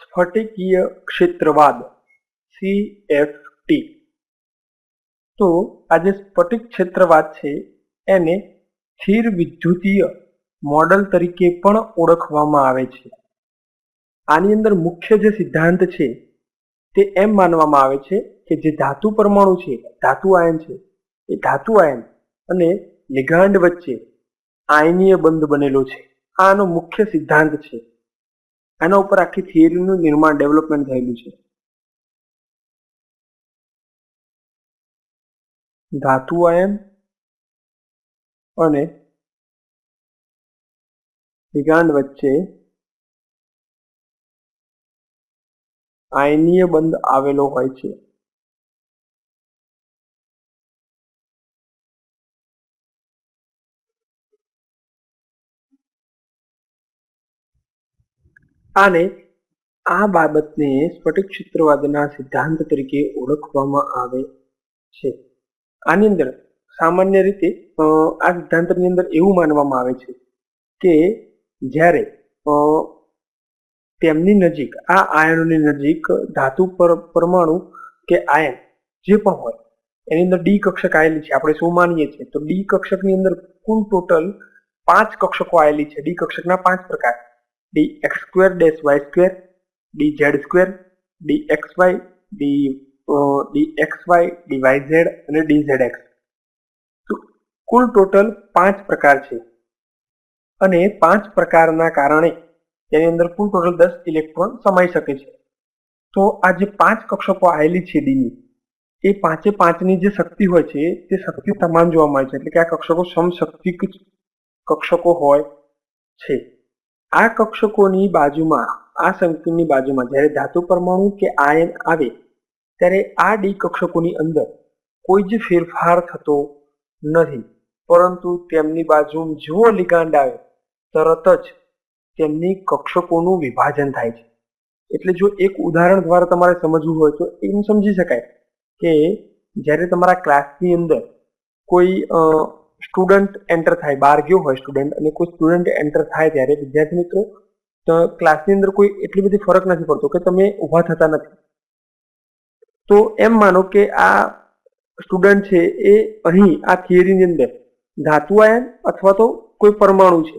સ્ફટિકીય ક્ષેત્રવાદ સીએફટી તો આ જે સ્ફટિક ક્ષેત્રવાદ છે, એને સ્થિર વિદ્યુતીય મોડલ તરીકે પણ ઓળખવામાં આવે છે. આની અંદર મુખ્ય જે સિદ્ધાંત છે, તે એમ માનવામાં આવે છે કે જે ધાતુ પરમાણુ છે, ધાતુ આયન છે, એ ધાતુ આયન અને લિગાન્ડ વચ્ચે આયનીય બંધ બનેલો છે. આનો મુખ્ય સિદ્ધાંત છે. આના ઉપર આખી થિયરીનું નિર્માણ, ડેવલપમેન્ટ થયેલું છે. ધાતુ આયન અને લિગાન્ડ વચ્ચે આયનીય બંધ આવેલો હોય છે. આને આ બાબતને સ્ફટિક ક્ષેત્રવાદના સિદ્ધાંત તરીકે ઓળખવામાં આવે છે. આની અંદર સામાન્ય રીતે આ સિદ્ધાંતની અંદર એવું માનવામાં આવે છે કે જ્યારે તેમની નજીક, આ આયનોની નજીક ધાતુ પર, પરમાણુ કે આયન જે પણ હોય, એની અંદર ડી કક્ષક આવેલી છે. આપણે શું માનીએ છીએ? તો ડી કક્ષકની અંદર કુલ ટોટલ પાંચ કક્ષકો આવેલી છે. ડી કક્ષકના પાંચ પ્રકાર. D X square dash Y square D Z square D X Y D D X Y D Y Z અને ડી ઝેડ એક્સ કુલ ટોટલ પાંચ પ્રકાર છે. અને પાંચ પ્રકારના કારણે તેની અંદર કુલ ટોટલ દસ ઇલેક્ટ્રોન સમાઈ શકે છે. તો આ જે પાંચ કક્ષકો આવેલી છે ડીની એ પાંચે પાંચની જે શક્તિ હોય છે, તે શક્તિ સમાન જોવા મળે છે. એટલે કે આ કક્ષકો સમશક્તિક કક્ષકો હોય છે. આ કક્ષકોની બાજુમાં, આ સંકુલની બાજુમાં જ્યારે ધાતુ પરમાણુ કે આયન આવે, ત્યારે આ ડી કક્ષકોની અંદર કોઈ જ ફેરફાર થતો નથી. પરંતુ તેમની બાજુ જો લિગાંડ આવે તરત જ તેમની કક્ષકોનું વિભાજન થાય છે. એટલે જો એક ઉદાહરણ દ્વારા તમારે સમજવું હોય તો એમ સમજી શકાય કે જ્યારે તમારા ક્લાસની અંદર કોઈ સ્ટુડન્ટ એન્ટર થાય બહાર ગયો હોય સ્ટુડન્ટ અને કોઈ સ્ટુડન્ટ એન્ટર થાય ત્યારે વિદ્યાર્થી મિત્રો ક્લાસની અંદર કોઈ એટલી બધી ફરક નથી પડતો કે તમે ઊભા થતા નથી. તો એમ માનો કે આ સ્ટુડન્ટ છે એ અહીં, આ થિયરીની અંદર ધાતુ આયન અથવા તો કોઈ પરમાણુ છે.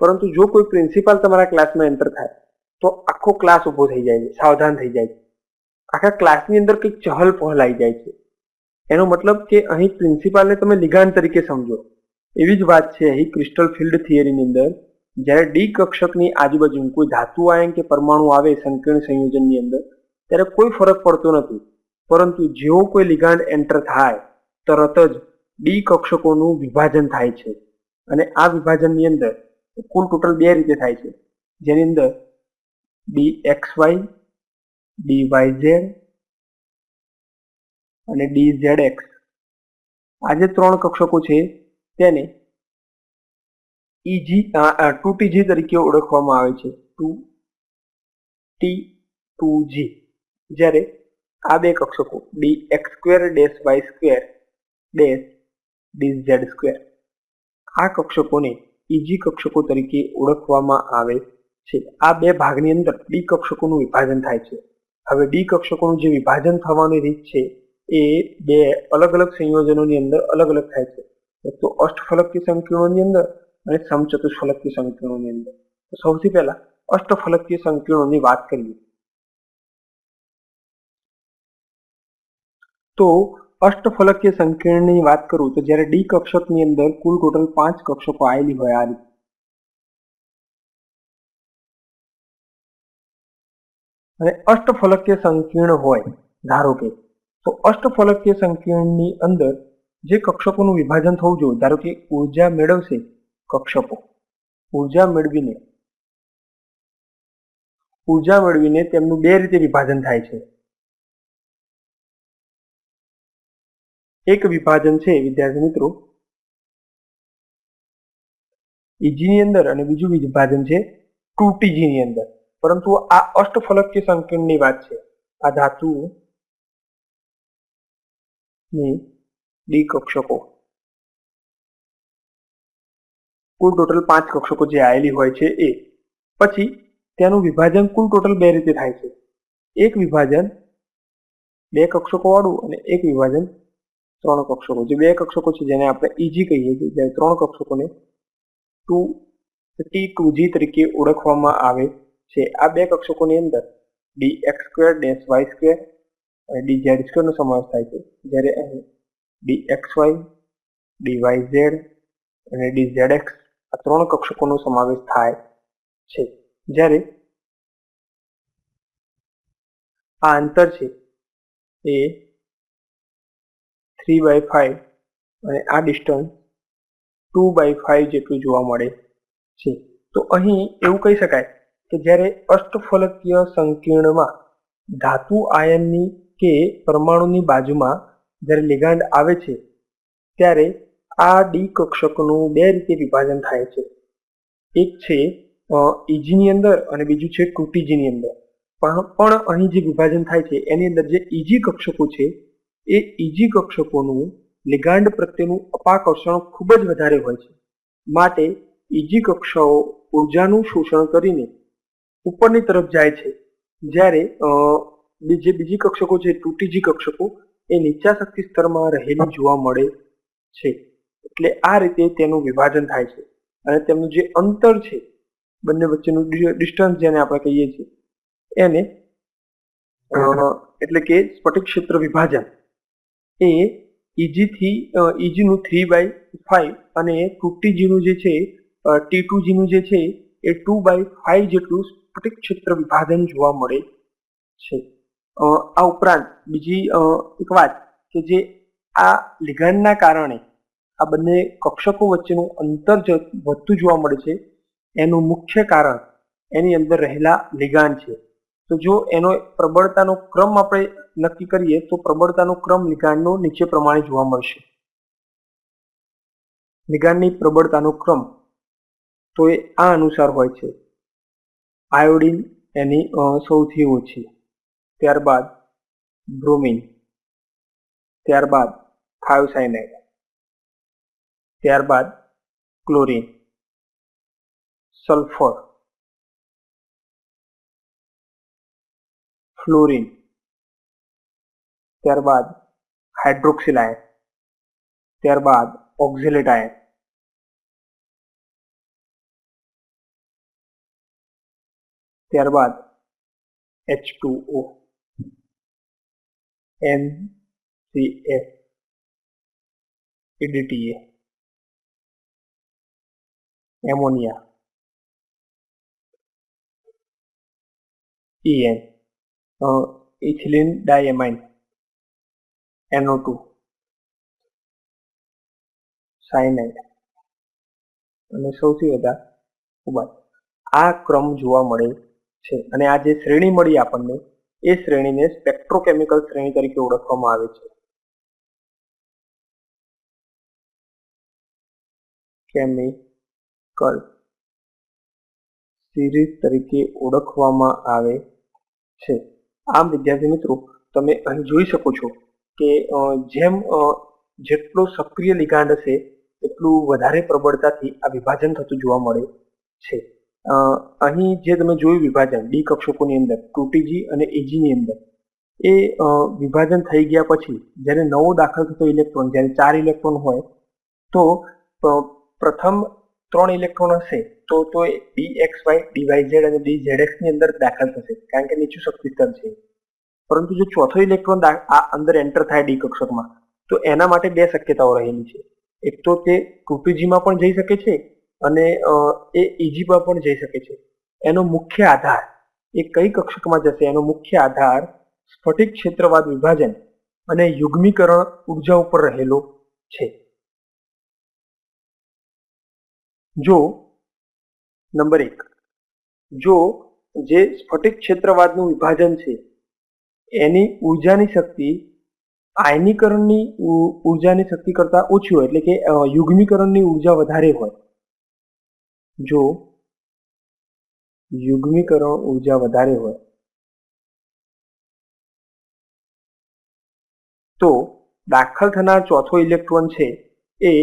પરંતુ જો કોઈ પ્રિન્સિપાલ તમારા ક્લાસમાં એન્ટર થાય, તો આખો ક્લાસ ઊભો થઈ જાય છે, સાવધાન થઈ જાય છે. આખા ક્લાસની અંદર કંઈક ચહલ પહલ આવી જાય છે. એનો મતલબ કે અહીં પ્રિન્સિપાલને તમે લિગાન તરીકે સમજો. એવી જ વાત છે અહીં ક્રિસ્ટલ ફિલ્ડ થિયરીની અંદર. જ્યારે ડી કક્ષકની આજુબાજુ કોઈ ધાતુ આયન કે પરમાણુ આવે સંકીર્ણ સંયોજનની અંદર, ત્યારે કોઈ ફરક પડતો નથી. પરંતુ જેવો કોઈ લિગાન્ડ એન્ટર થાય, તરત જ ડી કક્ષકોનું વિભાજન થાય છે. અને આ વિભાજનની અંદર કુલ ટોટલ બે રીતે થાય છે. જેની અંદર D X Y D Y Z અને ડી ઝેડ એક્સ આ જે ત્રણ કક્ષકો છે, તેને ઈજી ટુ ટીજી તરીકે ઓળખવામાં આવે છે. ટુ ટી ટુ જી જ્યારે આ બે કક્ષકો D X square dash Y square dash D Z square આ કક્ષકોને ઈજી કક્ષકો તરીકે ઓળખવામાં આવે છે. આ બે ભાગની અંદર ડી કક્ષકોનું વિભાજન થાય છે. હવે ડી કક્ષકોનું જે વિભાજન થવાની રીત છે એ બે અલગ અલગ સંયોજનોની અંદર અલગ અલગ થાય છે. એક તો અષ્ટફલકીય સંકીર્ણોની અંદર અને સમચતુષ્ફલકીય સંકીર્ણોની અંદર. તો સૌથી પહેલા અષ્ટફલકીય સંકીર્ણોની વાત કરીએ. તો અષ્ટફલકીય સંકીર્ણની વાત કરું તો જ્યારે ડી કક્ષકની અંદર કુલ ટોટલ પાંચ કક્ષકો આવેલી હોય આ રીતે. અને અષ્ટફલકીય સંકીર્ણ હોય, ધારો કે તો અષ્ટફલકીય સંકીર્ણની અંદર જે કક્ષકોનું વિભાજન થવું જોઈએ, ધારો કે ઊર્જા મેળવશે કક્ષકો. ઊર્જા મેળવીને ઊર્જા મેળવીને તેમનું બે રીતે વિભાજન થાય છે. એક વિભાજન છે, વિદ્યાર્થી મિત્રો ઈજીની અંદર અને બીજું વિભાજન છે ટુ ટીજી ની અંદર. પરંતુ આ અષ્ટફલકીય સંકીર્ણની વાત છે. આ ધાતુ ની ડી કક્ષકો. કુલ ટોટલ પાંચ કક્ષકો જે આવેલી હોય છે એ. પછી તેનું વિભાજન કુલ ટોટલ બે રીતે થાય છે. એક વિભાજન બે કક્ષકો વાળું અને એક વિભાજન ત્રણ કક્ષકો. જે બે કક્ષકો છે જેને આપણે ઈજી કહીએ છીએ, જ્યારે ત્રણ કક્ષકોને ટુ ટી ટુ જી તરીકે ઓળખવામાં આવે છે. આ બે કક્ષકોની અંદર D X square dash Y square D Z square નો સમાવેશ થાય છે. જ્યારે અહીં D X Y, D Z અને ડી એક્સ આ ત્રણ કક્ષકોનો સમાવેશ થાય છે. જ્યારે આ અંતર છે એ થ્રી બાય ફાઈવ અને આ ડિસ્ટન્સ ટુ બાય ફાઈવ જેટલું જોવા મળે છે. તો અહીં એવું કહી શકાય કે જ્યારે અષ્ટફલકીય સંકીર્ણમાં ધાતુ આયનની કે પરમાણુની બાજુમાં જ્યારે લિગાંડ આવે છે, ત્યારે આ ડી કક્ષકનું બે રીતે વિભાજન થાય છે. એક છે ઈજીની અંદર અને બીજું છે કૃતિજીની અંદર. પણ પણ અહીં જે વિભાજન થાય છે, એની અંદર જે ઈજી કક્ષકો છે, એ ઈજી કક્ષકોનું લિગાંડ પ્રત્યેનું અપાકર્ષણ ખૂબ જ વધારે હોય છે. માટે ઈજી કક્ષાઓ ઉર્જાનું શોષણ કરીને ઉપરની તરફ જાય છે. જ્યારે જે બીજી કક્ષકો છે તૂટીજી કક્ષકો, એ નીચા શક્તિ સ્તરમાં રહેલી જોવા મળે છે. એટલે આ રીતે તેનું વિભાજન થાય છે. અને તેમનું જે અંતર છે, બંને વચ્ચેનું ડિસ્ટન્સ જેને આપણે કહીએ છીએ, એને એટલે કે સ્ફટિક ક્ષેત્ર વિભાજન, એ ઇજીથી ઇજીનું થ્રી બાય ફાઈવ અને ટુટીજી નું જે છે ટી ટુ જે છે, એ ટુ બાય ફાઈવ જેટલું સ્ફટિક ક્ષેત્ર વિભાજન જોવા મળે છે. આ ઉપરાંત બીજી એક વાત કે જે આ લિગાણના કારણે આ બંને કક્ષકો વચ્ચેનું અંતર વધતું જોવા મળે છે, એનું મુખ્ય કારણ એની અંદર રહેલા લિગાણ છે. તો જો એનો પ્રબળતાનો ક્રમ આપણે નક્કી કરીએ, તો પ્રબળતાનો ક્રમ લિગાણનો નીચે પ્રમાણે જોવા મળશે. લિગાણની પ્રબળતાનો ક્રમ તો એ આ અનુસાર હોય છે. આયોડિન એની સૌથી ઓછી. ત્યારબાદ બ્રોમિન ત્યારબાદ થાયોસાઇનાઇડ ત્યારબાદ ક્લોરીન સલ્ફર ફ્લોરિન ત્યારબાદ હાઇડ્રોક્સિલ આયન ત્યારબાદ ઓક્ઝેલેટ આયન ત્યારબાદ H two O N C ammonia. EN ammonia ethylene diamine NO2 cyanide અને સૌથી વધારે ઉબાદ આ ક્રમ જોવા મળે છે. અને આ જે શ્રેણી મળી આપણને એ શ્રેણીને સ્પેક્ટ્રોકેમિકલ શ્રેણી તરીકે ઓળખવામાં આવે છે. કેમિકલ સિરીઝ તરીકે ઓળખવામાં આવે છે. આમ વિદ્યાર્થી મિત્રો, તમે અહીં જોઈ શકો છો કે જેમ જેટલો સક્રિય લિગાંડ હશે, એટલું વધારે પ્રબળતાથી આ વિભાજન થતું જોવા મળે છે. અહીં જે તમે જોયું વિભાજન, ડી કક્ષકોની અંદર ટુટીજી અને એજીની અંદર, એ વિભાજન થઈ ગયા પછી, જ્યારે નવો દાખલ થતો ઇલેક્ટ્રોન, જ્યારે ચાર ઇલેક્ટ્રોન હોય, તો પ્રથમ ત્રણ ઇલેક્ટ્રોન હશે, તો તો D X Y D Y Z અને ડી ઝેડની અંદર દાખલ થશે, કારણ કે નીચું શક્તિ સ્તર છે. પરંતુ જો ચોથો ઇલેક્ટ્રોન આ અંદર એન્ટર થાય ડી કક્ષકમાં, તો એના માટે બે શક્યતાઓ રહેલી છે. એક તો તે ટુટીજીમાં પણ જઈ શકે છે અને એ ઈજીમાં પણ જઈ શકે છે. એનો મુખ્ય આધાર, એ કઈ કક્ષકમાં જશે? એનો મુખ્ય આધાર સ્ફટિક ક્ષેત્રવાદ વિભાજન અને યુગ્મીકરણ ઊર્જા ઉપર રહેલો છે. જો, નંબર એક, જો જે સ્ફટિક ક્ષેત્રવાદનું વિભાજન છે, એની ઉર્જાની શક્તિ આયનીકરણની ઉર્જાની શક્તિ કરતાં ઓછી હોય, એટલે કે યુગ્મીકરણની ઊર્જા વધારે હોય જો યુગ્મીકરણ ઊર્જા વધારે હોય, તો દાખલ થનાર ચોથો ઇલેક્ટ્રોન છે એ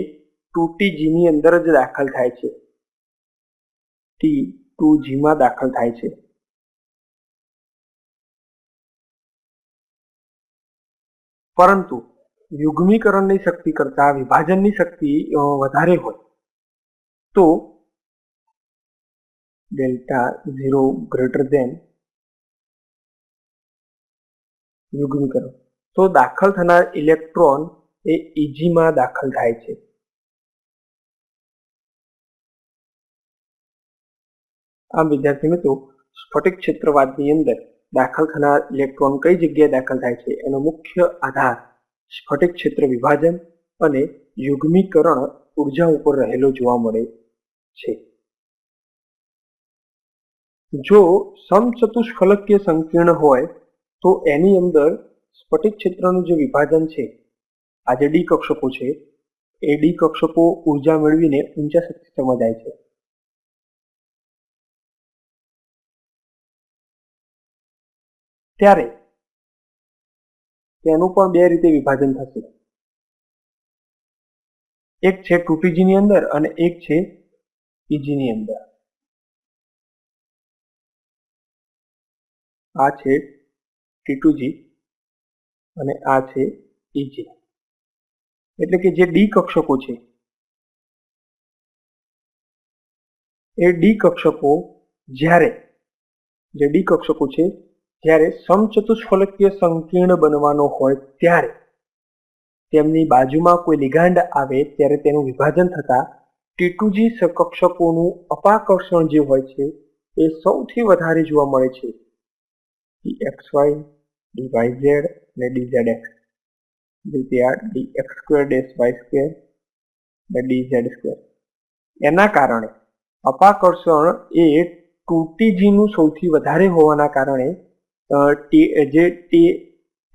ટુ ની અંદર જ દાખલ થાય છે. ટી ટુ જીમાં દાખલ થાય છે. પરંતુ યુગ્મીકરણની શક્તિ કરતા વિભાજનની શક્તિ વધારે હોય, તો ડેલ્ટા ઝીરો ગ્રેટર ધેન યુગ્મીકરણ તો દાખલ થનાર ઇલેક્ટ્રોન એ ઇજીમાં દાખલ થાય છે. આમ વિદ્યાર્થી મિત્રો, સ્ફટિક ક્ષેત્રવાદની અંદર દાખલ થનાર ઇલેક્ટ્રોન કઈ જગ્યાએ દાખલ થાય છે? એનો મુખ્ય આધાર સ્ફટિક ક્ષેત્ર વિભાજન અને યુગ્મીકરણ ઊર્જા ઉપર રહેલો જોવા મળે છે. જો સમચતુષ્ફલકીય સંકીર્ણ હોય, તો એની અંદર સ્ફટિક ક્ષેત્રનું જે વિભાજન છે, આ જે ડી કક્ષકો છે, એ ડી કક્ષકો ઊર્જા મેળવીને ઊંચા શક્તિ સ્તરમાં જાય છે. ત્યારે તેનું પણ બે રીતે વિભાજન થશે. એક છે ની અંદર અને એક છે ઈજીની અંદર. આ છે ટી અને આ છે ઈજી એટલે કે જે ડી કક્ષકો છે. એ ડી કક્ષકો જ્યારે, જે ડી કક્ષકો છે જ્યારે સમચતુષ્ફલકીય સંકીર્ણ બનવાનો હોય ત્યારે તેમની બાજુમાં કોઈ લિગાંડ આવે ત્યારે તેનું વિભાજન થતા ટીટુજી કક્ષકોનું અપાકર્ષણ જે હોય છે એ સૌથી વધારે જોવા મળે છે. વાય ઝેડ અને dzx જેથી આ X square dash Y square અને ઝેડ સ્ક્વેર એના કારણે અપાકર્ષણ એ ટુટીજીનું સૌથી વધારે હોવાના કારણે જે ટી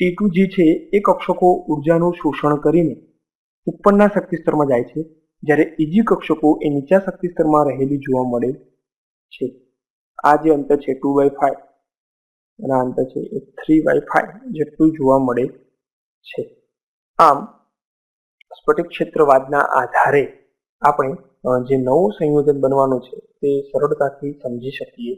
ટી ટુ જી છે, એ કક્ષકો ઉર્જાનું શોષણ કરીને ઉપરના શક્તિસ્તરમાં જાય છે. જ્યારે ઇજી કક્ષકો એ નીચા શક્તિસ્તરમાં રહેલી જોવા મળે છે. આ જે અંતર છે, ટુ બાય ફાઈવ અને આ અંતર છે એ થ્રી બાય ફાઈવ જેટલું જોવા મળે છે. આમ, સ્ફટિક ક્ષેત્રવાદના આધારે આપણે જે નવું સંયોજન બનવાનું છે તે સરળતાથી સમજી શકીએ.